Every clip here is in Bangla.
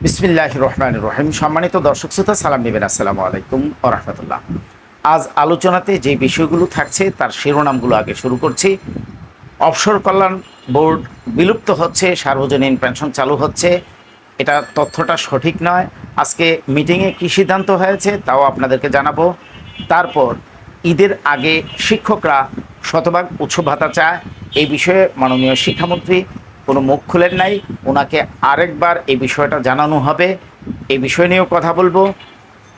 বিসমিল্লাহ রহমান রহিম। সম্মানিত দর্শক শ্রোতা, সালাম নেবেন। আসসালামু আলাইকুম ও আজ আলোচনাতে যে বিষয়গুলো থাকছে, তার শিরোনামগুলো আগে শুরু করছি। অবসর কল্যাণ বোর্ড বিলুপ্ত হচ্ছে, সার্বজনীন পেনশন চালু হচ্ছে। এটা তথ্যটা সঠিক নয়। আজকে মিটিংয়ে কী সিদ্ধান্ত হয়েছে, তাও আপনাদেরকে জানাব। তারপর ঈদের আগে শিক্ষকরা শতভাগ উৎস ভাতা চায়। এই বিষয়ে মাননীয় শিক্ষামন্ত্রী কোনো মুখ খুলেন নাই। ওনাকে আরেকবার এই বিষয়টা জানানো হবে। এই বিষয় নিয়েও কথা বলব।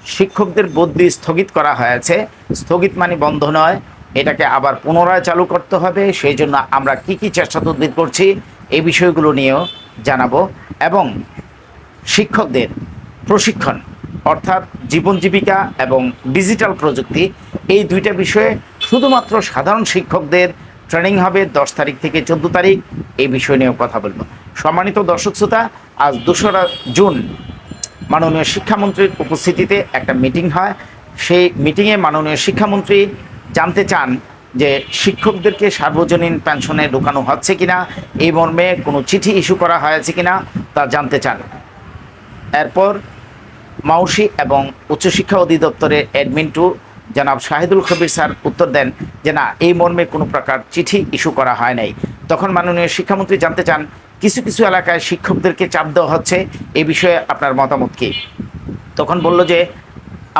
শিক্ষকদের বদলি স্থগিত করা হয়েছে। স্থগিত মানে বন্ধ নয়। এটাকে আবার পুনরায় চালু করতে হবে। সেই জন্য আমরা কি কি চেষ্টা তদবির করছি, এই বিষয়গুলো নিয়েও জানাব। এবং শিক্ষকদের প্রশিক্ষণ, অর্থাৎ জীবন জীবিকা এবং ডিজিটাল প্রযুক্তি, এই দুইটা বিষয়ে শুধুমাত্র সাধারণ শিক্ষকদের ট্রেনিং হবে দশ তারিখ থেকে চোদ্দ তারিখ। এই বিষয় নিয়েও কথা বলব। সম্মানিত দর্শক শ্রোতা, আজ দোসরা জুন মাননীয় শিক্ষামন্ত্রীর উপস্থিতিতে একটা মিটিং হয়। সেই মিটিংয়ে মাননীয় শিক্ষামন্ত্রী জানতে চান যে শিক্ষকদেরকে সার্বজনীন পেনশনে ঢোকানো হচ্ছে কিনা, এই মর্মে কোনো চিঠি ইস্যু করা হয়েছে কিনা তা জানতে চান। এরপর মাউসি এবং উচ্চশিক্ষা অধিদপ্তরের অ্যাডমিন টু জনাব শাহিদুল খবির স্যার উত্তর দেন যে না, এই মর্মে কোনো প্রকার চিঠি ইস্যু করা হয় নাই। তখন মাননীয় শিক্ষামন্ত্রী জানতে চান, কিছু কিছু এলাকায় শিক্ষকদেরকে চাপ দেওয়া হচ্ছে, এ বিষয়ে আপনার মতামত কী? তখন বলল যে,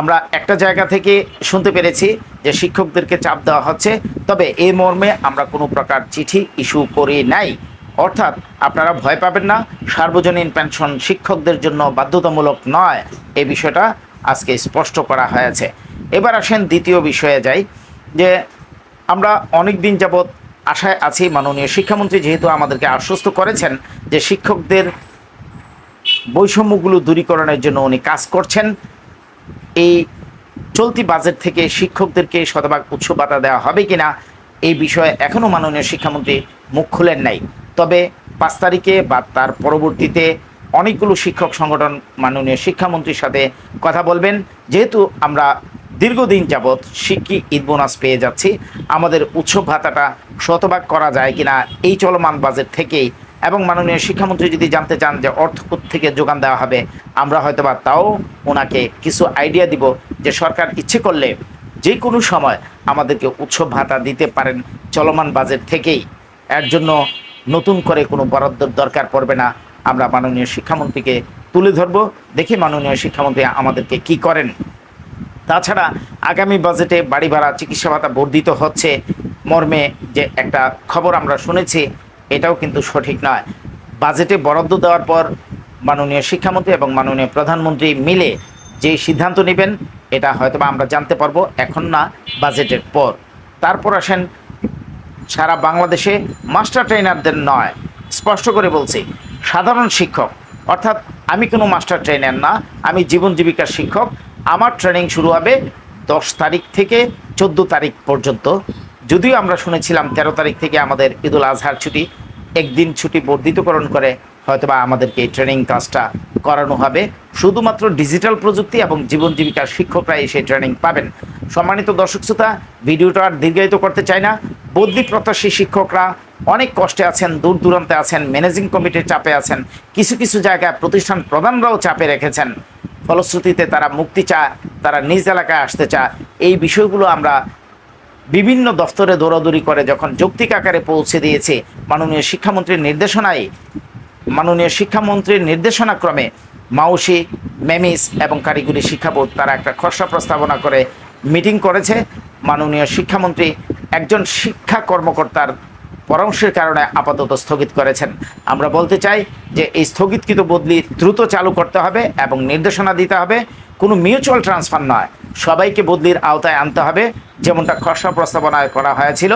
আমরা একটা জায়গা থেকে শুনতে পেরেছি যে শিক্ষকদেরকে চাপ দেওয়া হচ্ছে, তবে এই মর্মে আমরা কোনো প্রকার চিঠি ইস্যু করি নাই। অর্থাৎ আপনারা ভয় পাবেন না, সার্বজনীন পেনশন শিক্ষকদের জন্য বাধ্যতামূলক নয় এই বিষয়টা আজকে স্পষ্ট করা হয়েছে। এবার আসেন দ্বিতীয় বিষয়ে যাই, যে আমরা অনেক দিন যাবৎ আশায় আছি মাননীয় শিক্ষামন্ত্রী যেহেতু আমাদেরকে আশ্বস্ত করেছেন যে শিক্ষকদের বৈষম্যগুলো দূরীকরণের জন্য উনি কাজ করছেন, এই চলতি বাজেট থেকে শিক্ষকদেরকে শতভাগ উৎস ভাতা দেওয়া হবে কিনা এই বিষয়ে এখনও মাননীয় শিক্ষামন্ত্রী মুখ খুলেন নাই। তবে পাঁচ তারিখে বা তার পরবর্তীতে অনেকগুলো শিক্ষক সংগঠন মাননীয় শিক্ষামন্ত্রীর সাথে কথা বলবেন। যেহেতু আমরা দীর্ঘদিন যাবৎ শিক্ষি ঈদ বোনাস পেয়ে যাচ্ছি। আমাদের উৎসব ভাতাটা শতভাগ করা যায় কিনা এই চলমান বাজেট থেকেই এবং মাননীয় শিক্ষামন্ত্রী যদি জানতে চান যে অর্থ থেকে যোগান দেওয়া হবে, আমরা হয়তোবা তাও ওনাকে কিছু আইডিয়া দিব যে সরকার ইচ্ছে করলে যে কোনো সময় আমাদেরকে উৎসব ভাতা দিতে পারেন চলমান বাজেট থেকেই। এর জন্য নতুন করে কোনো বরাদ্দর দরকার পড়বে না। আমরা মাননীয় শিক্ষামন্ত্রীকে তুলে ধরবো, দেখি মাননীয় শিক্ষামন্ত্রী আমাদেরকে কি করেন। তাছাড়া আগামী বাজেটে বাড়ি ভাড়া, চিকিৎসা ভাতা বর্ধিত হচ্ছে। মর্মে যে একটা খবর আমরা শুনেছি, এটাও কিন্তু সঠিক নয়। বাজেটে বরাদ্দ দেওয়ার পর মাননীয় শিক্ষামন্ত্রী এবং মাননীয় প্রধানমন্ত্রী মিলে যে সিদ্ধান্ত নেবেন, এটা হয়তো আমরা জানতে পারব এখন না, বাজেটের পর। তারপর আসেন, সারা বাংলাদেশে মাস্টার ট্রেনারদের নয়। স্পষ্ট করে বলছি, সাধারণ শিক্ষক, অর্থাৎ আমি কোনো মাস্টার ট্রেনার না, আমি জীবন জীবিকার শিক্ষক আমার ট্রেনিং শুরু হবে দশ তারিখ থেকে চোদ্দ তারিখ পর্যন্ত। যদিও আমরা শুনেছিলাম তেরো তারিখ থেকে আমাদের ঈদুল আজহার ছুটি, একদিন ছুটি বর্ধিতকরণ করে হয়তোবা আমাদেরকে এই ট্রেনিং কাজটা করানো হবে। শুধুমাত্র ডিজিটাল প্রযুক্তি এবং জীবন জীবিকার শিক্ষকরাই সেই ট্রেনিং পাবেন। সম্মানিত দর্শক শ্রোতা, ভিডিওটা আর দীর্ঘায়িত করতে চাই না। বদলি প্রত্যাশী শিক্ষকরা অনেক কষ্টে আছেন দূর দূরান্তে আছেন ম্যানেজিং কমিটির চাপে আছেন, কিছু কিছু জায়গায় প্রতিষ্ঠান প্রধানরাও চাপে রেখেছেন। ফলশ্রুতিতে তারা মুক্তি চায় তারা নিজ এলাকায় আসতে চায় এই বিষয়গুলো আমরা বিভিন্ন দফতরে দৌড়াদৌড়ি করে যখন যৌক্তিক আকারে পৌঁছে দিয়েছে, মাননীয় শিক্ষামন্ত্রীর নির্দেশনায়, মাননীয় শিক্ষামন্ত্রীর নির্দেশনাক্রমে মাউসি মেমিস এবং কারিগরি শিক্ষা বোর্ড তারা একটা খসড়া প্রস্তাবনা করে মিটিং করেছে। মাননীয় শিক্ষামন্ত্রী একজন শিক্ষা কর্মকর্তার পরামর্শের কারণে আপাতত স্থগিত করেছেন। আমরা বলতে চাই যে এই স্থগিতকৃত বদলি দ্রুত চালু করতে হবে এবং নির্দেশনা দিতে হবে। কোনো মিউচুয়াল ট্রান্সফার নয়। সবাইকে বদলির আওতায় আনতে হবে, যেমনটা খসড়া প্রস্তাবনায় করা হয়েছিল।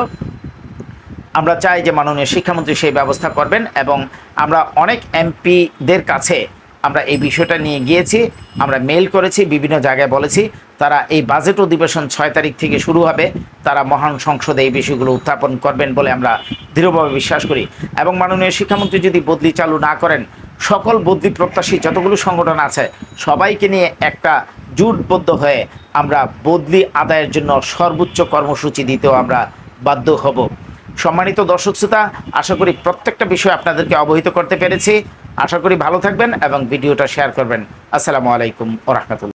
আমরা চাই যে মাননীয় শিক্ষামন্ত্রী সেই ব্যবস্থা করবেন এবং আমরা অনেক এমপিদের কাছে আমরা এই বিষয়টা নিয়ে গিয়েছি, আমরা মেল করেছি, বিভিন্ন জায়গায় বলেছি। তারা এই বাজেট অধিবেশন ছয় তারিখ থেকে শুরু হবে। তারা মহান সংসদে এই বিষয়গুলো উত্থাপন করবেন বলে আমরা দৃঢ়ভাবে বিশ্বাস করি। এবং মাননীয় শিক্ষামন্ত্রী যদি বদলি চালু না করেন, সকল বদলি প্রত্যাশী যতগুলো সংগঠন আছে, সবাইকে নিয়ে একটা জোটবদ্ধ হয়ে আমরা বদলি আদায়ের জন্য সর্বোচ্চ কর্মসূচি দিতেও আমরা বাধ্য হব। সম্মানিত দর্শক শ্রোতা, আশা করি প্রত্যেকটা বিষয় আপনাদেরকে অবহিত করতে পেরেছি। আশা করি ভালো থাকবেন এবং ভিডিওটা শেয়ার করবেন। আসসালামু আলাইকুম ও রহমতুল্লাহ।